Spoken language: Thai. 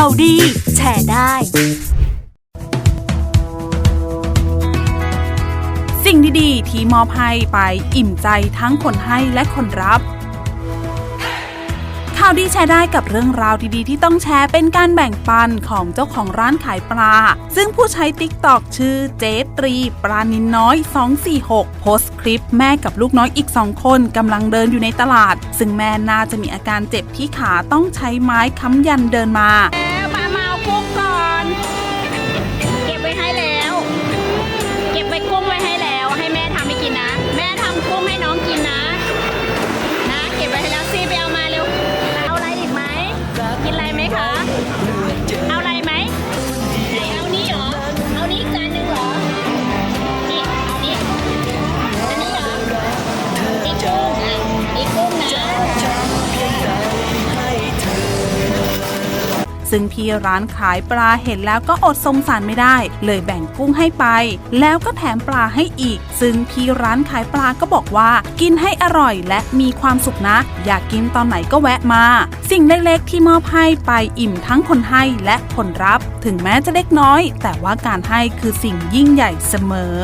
ข่าวดี แชร์ได้ สิ่งดีๆ ที่มอบให้ไปอิ่มใจทั้งคนให้และคนรับ ข่าวดีแชร์ได้กับเรื่องราวดีๆ ที่ต้องแชร์เป็นการแบ่งปันของเจ้าของร้านขายปลา ซึ่งผู้ใช้ติ๊กตอกชื่อเจตรี ปลานินน้อย 246 โพสต์คลิปแม่กับลูกน้อยอีกสองคนกำลังเดินอยู่ในตลาด ซึ่งแม่น่าจะมีอาการเจ็บที่ขาต้องใช้ไม้ค้ำยันเดินมา เอา ซึ่งพี่ร้านขายปลาเห็นแล้วก็อดสงสารไม่ได้ เลยแบ่งกุ้งให้ไป แล้วก็แถมปลาให้อีก ซึ่งพี่ร้านขายปลาก็บอกว่า กินให้อร่อยและมีความสุขนะ อยากกินตอนไหนก็แวะมา สิ่งเล็กๆที่มอบให้ไปอิ่มทั้งคนให้และคนรับ ถึงแม้จะเล็กน้อย แต่ว่าการให้คือสิ่งยิ่งใหญ่เสมอ